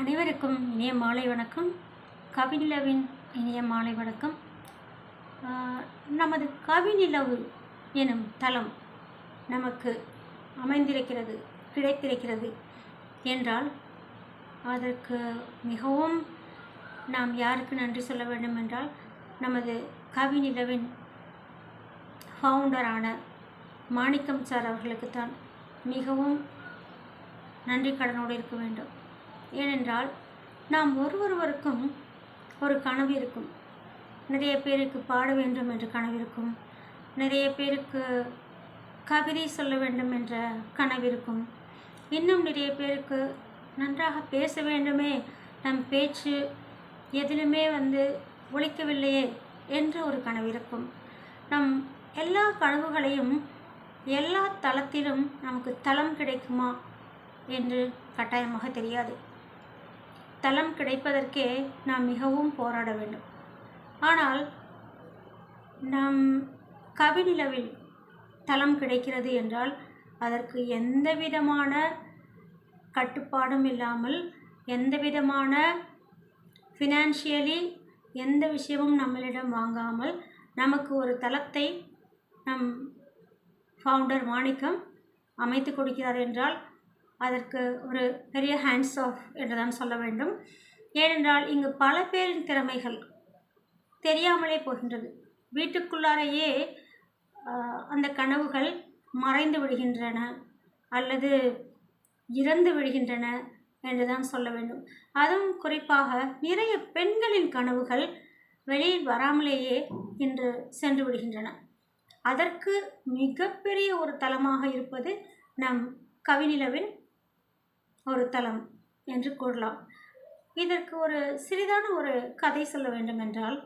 அனைவருக்கும் இனிய மாலை வணக்கம். கவிநிலவின் இனிய மாலை வணக்கம். நமது கவிநிலவு எனும் தளம் நமக்கு அமைந்திருக்கிறது கிடைத்திருக்கிறது என்றால் அதற்கு மிகவும் நாம் யாருக்கு நன்றி சொல்ல வேண்டும் என்றால் நமது கவிநிலவின் ஃபவுண்டரான மாணிக்கம் சார் அவர்களுக்குத்தான் மிகவும் நன்றி கடனோடு இருக்க வேண்டும். ஏனென்றால் நாம் ஒருவொருவருக்கும் ஒரு கனவு இருக்கும். நிறைய பேருக்கு பாட வேண்டும் என்ற கனவு இருக்கும். நிறைய பேருக்கு கவிதை சொல்ல வேண்டும் என்ற கனவு இருக்கும். இன்னும் நிறைய பேருக்கு நன்றாக பேச வேண்டுமே நம் பேச்சு எதிலுமே வந்து ஒழிக்கவில்லையே என்ற ஒரு கனவு இருக்கும். நம் எல்லா கனவுகளையும் எல்லா தளத்திலும் நமக்கு தளம் கிடைக்குமா என்று கட்டாயமாக தெரியாது. தளம் கிடைப்பதற்கே நாம் மிகவும் போராட வேண்டும். ஆனால் நம் கவிநிலவில் தளம் கிடைக்கிறது என்றால் அதற்கு எந்த விதமான கட்டுப்பாடும் இல்லாமல் எந்த விதமான ஃபினான்ஷியலி எந்த விஷயமும் நம்மளிடம் வாங்காமல் நமக்கு ஒரு தளத்தை நம் ஃபவுண்டர் மாணிக்கம் அமைத்து கொடுக்கிறார் என்றால் அதற்கு ஒரு பெரிய ஹேண்ட்ஸ் ஆஃப் என்று தான் சொல்ல வேண்டும். ஏனென்றால் இங்கு பல பேரின் திறமைகள் தெரியாமலே போகின்றது. வீட்டுக்குள்ளாரையே அந்த கனவுகள் மறைந்து விடுகின்றன அல்லது இறந்து விடுகின்றன என்று தான் சொல்ல வேண்டும். அதுவும் குறிப்பாக நிறைய பெண்களின் கனவுகள் வெளியில் வராமலேயே இன்று சென்று விடுகின்றன. அதற்கு மிகப்பெரிய ஒரு தளமாக இருப்பது நம் கவிநிலவின் ஒரு தலம் என்று கூறலாம். இதற்கு ஒரு சிறிதான ஒரு கதை சொல்ல வேண்டும் என்றால்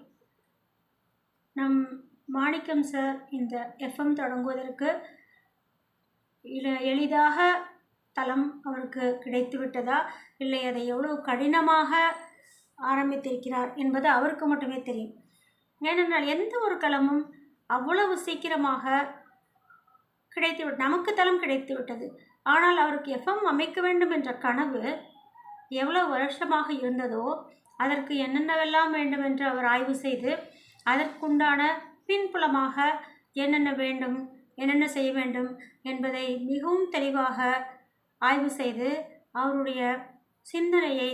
நம் மாணிக்கம் சார் இந்த எஃப்எம் தொடங்குவதற்கு எளிதாக தளம் அவருக்கு கிடைத்து விட்டதா? இல்லை அதை எவ்வளோ கடினமாக ஆரம்பித்திருக்கிறார் என்பது அவருக்கு மட்டுமே தெரியும். ஏனென்றால் எந்த ஒரு களமும் அவ்வளவு சீக்கிரமாக கிடைத்து விட் நமக்கு தளம் கிடைத்து விட்டது. ஆனால் அவருக்கு எஃப்எம் அமைக்க வேண்டும் என்ற கனவு எவ்வளோ வருஷமாக இருந்ததோ அதற்கு என்னென்னவெல்லாம் வேண்டும் என்று அவர் ஆய்வு செய்து அதற்குண்டான பின்புலமாக என்னென்ன வேண்டும் என்னென்ன செய்ய வேண்டும் என்பதை மிகவும் தெளிவாக ஆய்வு செய்து அவருடைய சிந்தனையை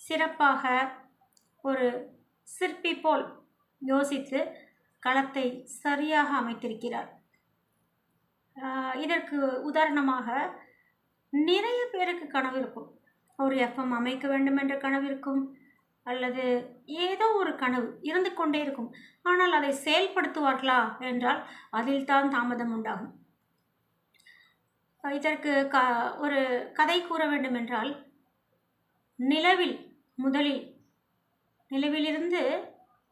சிறப்பாக ஒரு சிற்பி போல் யோசித்து களத்தை சரியாக அமைத்திருக்கிறார். இதற்கு உதாரணமாக நிறைய பேருக்கு கனவு இருக்கும். ஒரு எஃப்எம் அமைக்க வேண்டும் என்ற கனவு இருக்கும். அல்லது ஏதோ ஒரு கனவு இருந்து கொண்டே இருக்கும். ஆனால் அதை செயல்படுத்துவார்களா என்றால் அதில் தான் தாமதம் உண்டாகும். இதற்கு க ஒரு கதை கூற வேண்டும் என்றால் நிலவில் முதலில் நிலவிலிருந்து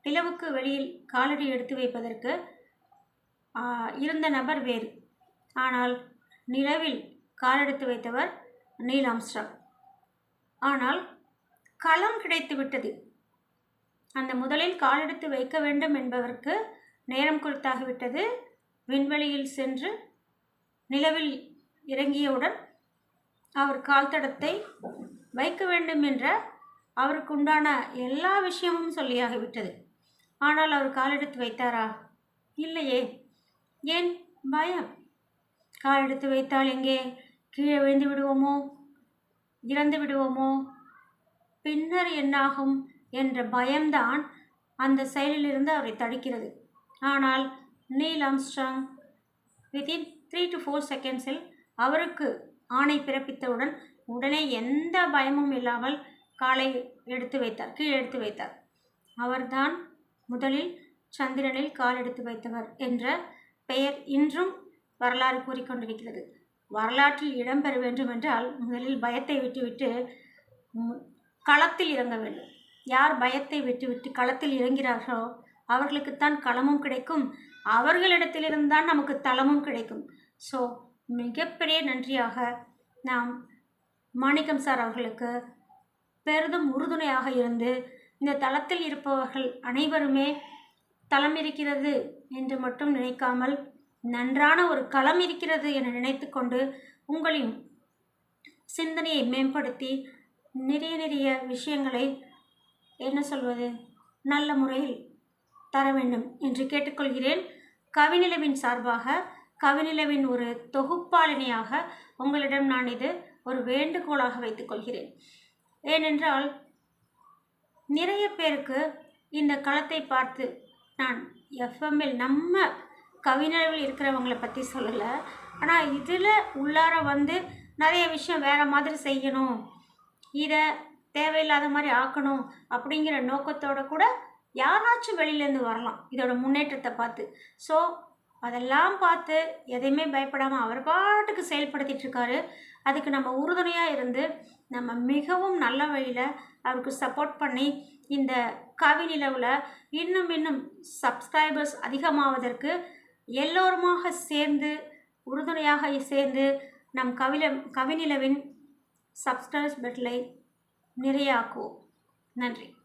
நிலவுக்கு வெளியில் காலடி எடுத்து வைப்பதற்கு இருந்த நபர் வேறு. ஆனால் நிலவில் காலெடுத்து வைத்தவர் நீல் ஆம்ஸ்ட்ராங். ஆனால் களம் கிடைத்து விட்டது. அந்த முதலில் காலெடுத்து வைக்க வேண்டும் என்பவருக்கு நேரம் குறித்தாகிவிட்டது விண்வெளியில் சென்று நிலவில் இறங்கியவுடன் அவர் கால் தடத்தை வைக்க வேண்டும் என்ற அவருக்கு உண்டான எல்லா விஷயமும் சொல்லியாகிவிட்டது ஆனால் அவர் காலெடுத்து வைத்தாரா? இல்லையே. ஏன்? பயம். கால் எடுத்து வைத்தால் எங்கே? கீழே விழுந்து விடுவோமோ? இறந்து விடுவோமோ? பின்னர் என்னாகும் என்ற பயம்தான் அந்த செயலிலிருந்து அவரை தடுக்கிறது. ஆனால் Neil Armstrong within three to four செகண்ட்ஸில் அவருக்கு ஆணை பிறப்பித்தவுடன் உடனே எந்த பயமும் இல்லாமல் காலை எடுத்து வைத்தார் கீழே எடுத்து வைத்தார். அவர்தான் முதலில் சந்திரனில் கால் எடுத்து வைத்தவர் என்ற பெயர் இன்றும் வரலாறு கூறிக்கொண்டிருக்கிறது. வரலாற்றில் இடம்பெற வேண்டும் என்றால் முதலில் பயத்தை விட்டுவிட்டு களத்தில் இறங்க வேண்டும். யார் பயத்தை விட்டுவிட்டு களத்தில் இறங்கிறார்களோ அவர்களுக்குத்தான் களமும் கிடைக்கும். அவர்களிடத்திலிருந்து தான் நமக்கு தளமும் கிடைக்கும். ஸோ மிகப்பெரிய நன்றியாக நாம் மாணிக்கம் சார் அவர்களுக்கு பெரிதும் உறுதுணையாக இருந்து இந்த தளத்தில் இருப்பவர்கள் அனைவருமே தளம் இருக்கிறது என்று மட்டும் நினைக்காமல் நன்றான ஒரு களம் இருக்கிறது என நினைத்து கொண்டு உங்களின் சிந்தனையை மேம்படுத்தி நிறைய நிறைய விஷயங்களை என்ன சொல்வது நல்ல முறையில் தர வேண்டும் என்று கேட்டுக்கொள்கிறேன். கவிநிலவின் சார்பாக கவிநிலவின் ஒரு தொகுப்பாளினியாக உங்களிடம் நான் இது ஒரு வேண்டுகோளாக வைத்துக்கொள்கிறேன் ஏனென்றால் நிறைய பேருக்கு இந்த களத்தை பார்த்து நான் எஃப்எம்மில் நம்ம கவிஞர்கள் இருக்கிறவங்களை பற்றி சொல்லலை. ஆனால் இதில் உள்ளார வந்து நிறைய விஷயம் வேறு மாதிரி செய்யணும். இதை தேவையில்லாத மாதிரி ஆக்கணும் அப்படிங்கிற நோக்கத்தோடு கூட யாராச்சும் வெளியிலேருந்து வரலாம். இதோட முன்னேற்றத்தை பார்த்து. ஸோ அதெல்லாம் பார்த்து எதையுமே பயப்படாமல் அவர் பாட்டுக்கு செயல்படுத்திட்டு இருக்காரு. அதுக்கு நம்ம உறுதுணையாக இருந்து நம்ம மிகவும் நல்ல வழியில் அவருக்கு சப்போர்ட் பண்ணி இந்த கவி நிலவில் இன்னும் இன்னும் சப்ஸ்கிரைபர்ஸ் அதிகமாவதற்கு எல்லோருமாக சேர்ந்து உறுதுணையாக சேர்ந்து நம் கவில கவிநிலவின் சப்ஸ்டன்ஸ் பெட்டலை நிறையாக்குவோம். நன்றி.